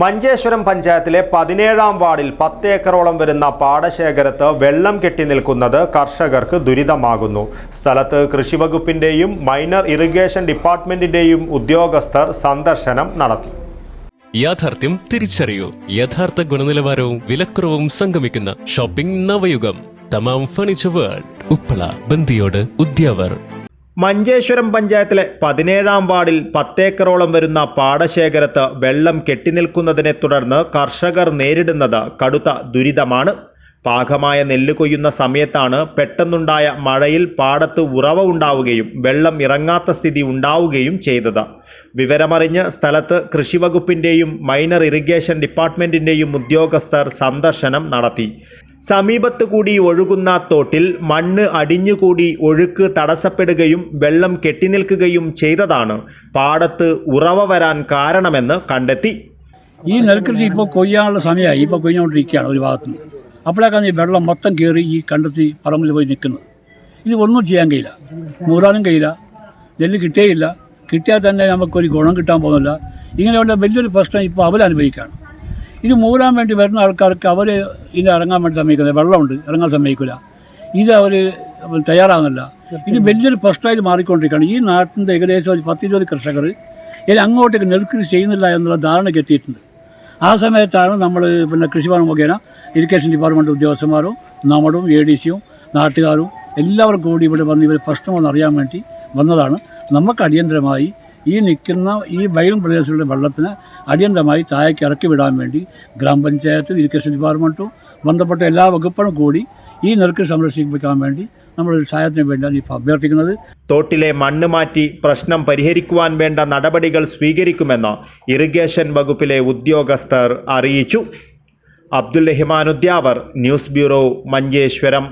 മഞ്ചേശ്വരം പഞ്ചായത്തിലെ പതിനേഴാം വാർഡിൽ പത്ത് ഏക്കറോളം വരുന്ന പാടശേഖരത്ത് വെള്ളം കെട്ടി നിൽക്കുന്നത് കർഷകർക്ക് ദുരിതമാകുന്നു. സ്ഥലത്ത് കൃഷിവകുപ്പിന്റെയും മൈനർ ഇറിഗേഷൻ ഡിപ്പാർട്ട്മെന്റിന്റെയും ഉദ്യോഗസ്ഥർ സന്ദർശനം നടത്തി. യാഥാർത്ഥ്യം തിരിച്ചറിയൂ. യഥാർത്ഥ ഗുണനിലവാരവും വിലക്കുറവും സംഗമിക്കുന്ന shopping Navayugam. Thamam furniture world. Uppala Bandiyod Udyavar. Manjeshwaram പഞ്ചായത്തിലെ പതിനേഴാം വാർഡിൽ പത്തേക്കറോളം വരുന്ന പാടശേഖരത്ത് വെള്ളം കെട്ടിനിൽക്കുന്നതിനെ തുടർന്ന് കർഷകർ നേരിടുന്നത് കടുത്ത ദുരിതമാണ്. പാകമായ നെല്ല് കൊയ്യുന്ന സമയത്താണ് പെട്ടെന്നുണ്ടായ മഴയിൽ പാടത്ത് ഉറവ ഉണ്ടാവുകയും വെള്ളം ഇറങ്ങാത്ത സ്ഥിതി ഉണ്ടാവുകയും ചെയ്തത്. വിവരമറിഞ്ഞ് സ്ഥലത്ത് കൃഷിവകുപ്പിന്റെയും മൈനർ ഇറിഗേഷൻ ഡിപ്പാർട്ട്മെന്റിന്റെയും ഉദ്യോഗസ്ഥർ സന്ദർശനം നടത്തി. സമീപത്ത് കൂടി ഒഴുകുന്ന തോട്ടിൽ മണ്ണ് അടിഞ്ഞുകൂടി ഒഴുക്ക് തടസ്സപ്പെടുകയും വെള്ളം കെട്ടിനിൽക്കുകയും ചെയ്തതാണ് പാടത്ത് ഉറവ വരാൻ കാരണമെന്ന് കണ്ടെത്തി. ഈ നെൽകൃഷി ഇപ്പോൾ കൊയ്യാനുള്ള സമയമായി. ഇപ്പോൾ കൊയ്ഞ്ഞുകൊണ്ടിരിക്കുകയാണ് ഒരു ഭാഗത്ത്. നിന്ന് അപ്പോഴേക്കാണ് ഈ വെള്ളം മൊത്തം കയറി ഈ കണ്ടെത്തി പറമ്പിൽ പോയി നിൽക്കുന്നത്. ഇത് ഒന്നും ചെയ്യാൻ കഴിയില്ല. മൂടാനും കഴിയില്ല. നെല്ല് കിട്ടേയില്ല കിട്ടിയാൽ തന്നെ നമുക്കൊരു ഗുണം കിട്ടാൻ പോകുന്നില്ല. ഇങ്ങനെയുള്ള വലിയൊരു പ്രശ്നം ഇപ്പോൾ അവരനുഭവിക്കുകയാണ് ഇത് മൂടാൻ വേണ്ടി വരുന്ന ആൾക്കാർക്ക് അവർ ഇത് ഇറങ്ങാൻ വേണ്ടി സമ്മതിക്കുന്നത് വെള്ളമുണ്ട് ഇറങ്ങാൻ സമ്മതിക്കില്ല ഇത് അവർ തയ്യാറാകുന്നില്ല ഇത് വലിയൊരു പ്രശ്നമായിട്ട് മാറിക്കൊണ്ടിരിക്കുകയാണ്. ഈ നാട്ടിന്റെ ഏകദേശം ഒരു പത്തിരുപത് കർഷകർ ഇനി അങ്ങോട്ടേക്ക് നെൽകൃഷി ചെയ്യുന്നില്ല എന്നുള്ള ധാരണ എത്തിയിട്ടുണ്ട് ആ സമയത്താണ് നമ്മൾ പിന്നെ കൃഷിഭവൻ മുഖേന ഇറിഗേഷൻ ഡിപ്പാർട്ട്മെന്റ് ഉദ്യോഗസ്ഥന്മാരും നമ്മളും എ ഡി സിയും നാട്ടുകാരും എല്ലാവർക്കും കൂടി ഇവിടെ വന്ന് ഇവർ പ്രശ്നമെന്ന് അറിയാൻ വേണ്ടി വന്നതാണ്. നമുക്ക് അടിയന്തരമായി ഈ നിൽക്കുന്ന ഈ വയലും പ്രദേശങ്ങളുടെ വെള്ളത്തിന് അടിയന്തരമായി താഴേക്ക് ഇറക്കി വിടാൻ വേണ്ടി ഗ്രാമപഞ്ചായത്തും ഇരിക്കേഷൻ ഡിപ്പാർട്ട്മെന്റും ബന്ധപ്പെട്ട എല്ലാ വകുപ്പുകളും കൂടി ഈ നിരക്ക് സംരക്ഷിക്കാൻ വേണ്ടി നമ്മൾ സഹായത്തിന് വേണ്ടിയാണ് ഇപ്പോൾ അഭ്യർത്ഥിക്കുന്നത്. തോട്ടിലെ മണ്ണ് മാറ്റി പ്രശ്നം പരിഹരിക്കുവാൻ വേണ്ട നടപടികൾ സ്വീകരിക്കുമെന്ന് ഇറിഗേഷൻ വകുപ്പിലെ ഉദ്യോഗസ്ഥർ അറിയിച്ചു. Abdul Rahman Udyavar news bureau Manjeshwaram.